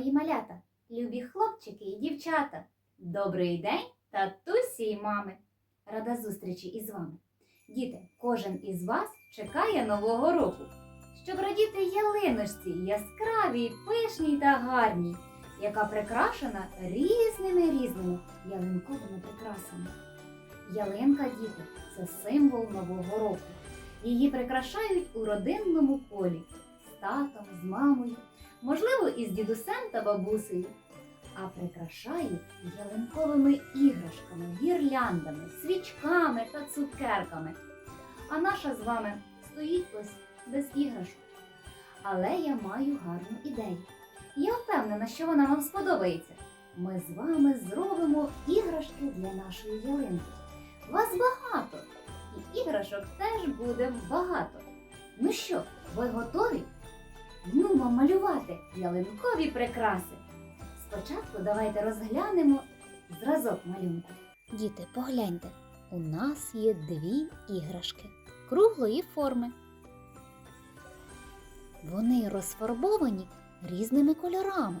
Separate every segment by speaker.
Speaker 1: мої малята, любі хлопчики і дівчата. Добрий день, татусі і мами. Рада зустрічі із вами. Діти, кожен із вас чекає нового року, щоб радіти ялиночці яскравій, пишній та гарній, яка прикрашена різними різними ялинковими прикрасами. Ялинка, діти, це символ нового року. Її прикрашають у родинному колі з татом, з мамою, можливо, із дідусем та бабусею, а прикрашають ялинковими іграшками, гірляндами, свічками та цукерками. А наша з вами стоїть ось без іграшок. Але я маю гарну ідею. Я впевнена, що вона вам сподобається. Ми з вами зробимо іграшки для нашої ялинки. Вас багато, і іграшок теж буде багато. Ну що, ви готові? Ну, малювати ялинкові прикраси. Спочатку давайте розглянемо зразок малюнку. Діти, погляньте, у нас є дві іграшки круглої форми. Вони розфарбовані різними кольорами,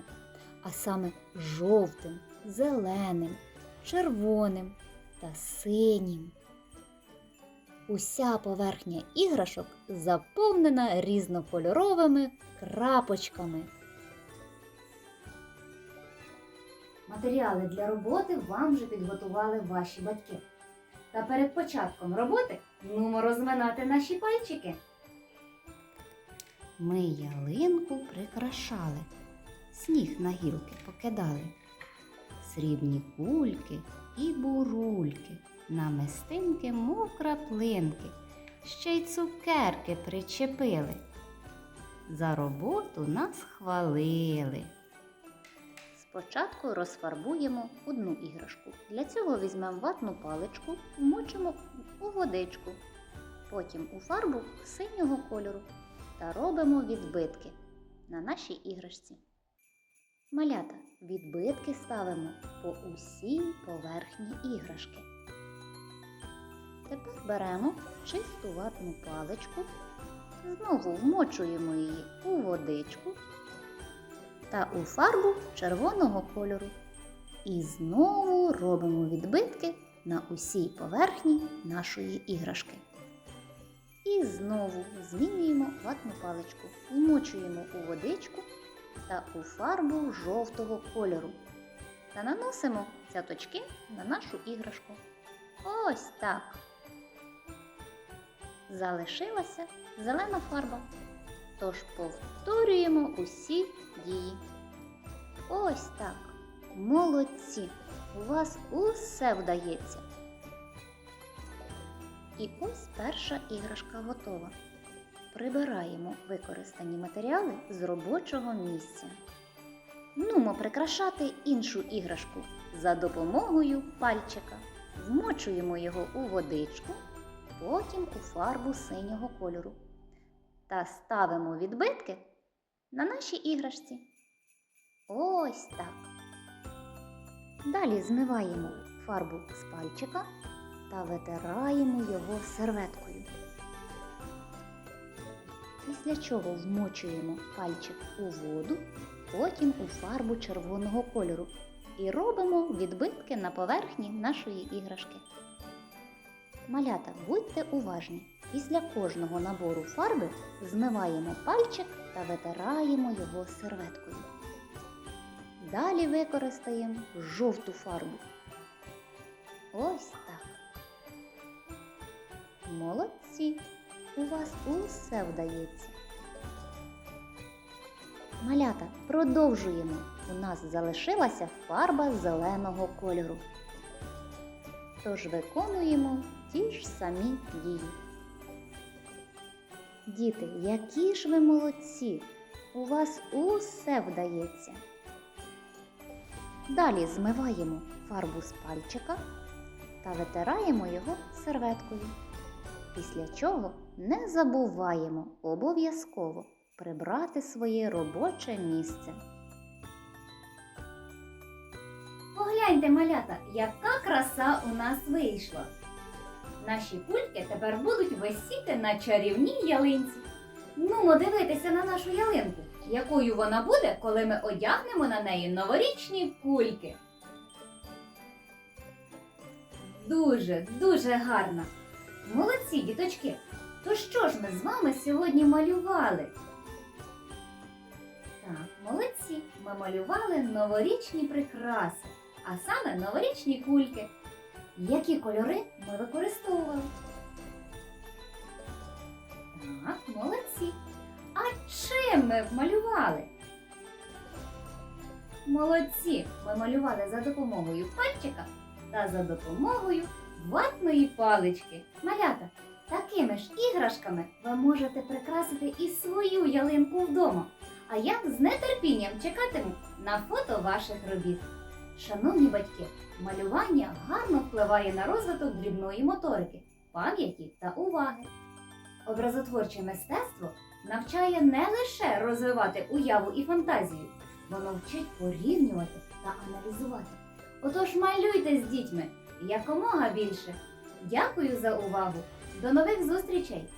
Speaker 1: а саме жовтим, зеленим, червоним та синім. Уся поверхня іграшок заповнена різнокольоровими крапочками. Матеріали для роботи вам вже підготували ваші батьки. Та перед початком роботи нумо розминати наші пальчики. Ми ялинку прикрашали, сніг на гілки покидали, срібні кульки і бурульки, намистинки, мов краплинки, ще й цукерки причепили. За роботу нас хвалили. Спочатку розфарбуємо одну іграшку. Для цього візьмемо ватну паличку, вмочимо у водичку, потім у фарбу синього кольору та робимо відбитки на нашій іграшці. Малята відбитки ставимо по усій поверхні іграшки. Тепер беремо чисту ватну паличку, знову вмочуємо її у водичку та у фарбу червоного кольору. І знову робимо відбитки на усій поверхні нашої іграшки. І знову змінюємо ватну паличку, вмочуємо у водичку та у фарбу жовтого кольору. Та наносимо цяточки на нашу іграшку. Ось так. Залишилася зелена фарба. Тож повторюємо усі дії. Ось так. Молодці! У вас усе вдається. І ось перша іграшка готова. Прибираємо використані матеріали з робочого місця. Нумо прикрашати іншу іграшку за допомогою пальчика. Вмочуємо його у водичку, потім у фарбу синього кольору та ставимо відбитки на нашій іграшці. Ось так. Далі змиваємо фарбу з пальчика та витираємо його серветкою. Після чого вмочуємо пальчик у воду, потім у фарбу червоного кольору і робимо відбитки на поверхні нашої іграшки. Малята, будьте уважні. Після кожного набору фарби змиваємо пальчик та витираємо його серветкою. Далі використаємо жовту фарбу. Ось так. Молодці! У вас усе вдається. Малята, продовжуємо. У нас залишилася фарба зеленого кольору. Тож виконуємо ті ж самі дії. Діти, які ж ви молодці! У вас усе вдається. Далі змиваємо фарбу з пальчика та витираємо його серветкою. Після чого не забуваємо обов'язково прибрати своє робоче місце. Погляньте, малята, яка краса у нас вийшла. Наші кульки тепер будуть висіти на чарівній ялинці. Нумо дивитися на нашу ялинку. якою вона буде, коли ми одягнемо на неї новорічні кульки. Дуже, дуже гарно. Молодці, діточки. То що ж ми з вами сьогодні малювали? Так, молодці. Ми малювали новорічні прикраси, а саме новорічні кульки. Які кольори ми використовували? Так, молодці. А чим ми малювали? Молодці! Ми малювали за допомогою пальчика та за допомогою ватної палички. Малята, такими ж іграшками ви можете прикрасити і свою ялинку вдома. А я з нетерпінням чекатиму на фото ваших робіт. Шановні батьки, малювання гарно впливає на розвиток дрібної моторики, пам'яті та уваги. Образотворче мистецтво навчає не лише розвивати уяву і фантазію, воно вчить порівнювати та аналізувати. Отож малюйте з дітьми якомога більше. Дякую за увагу! До нових зустрічей!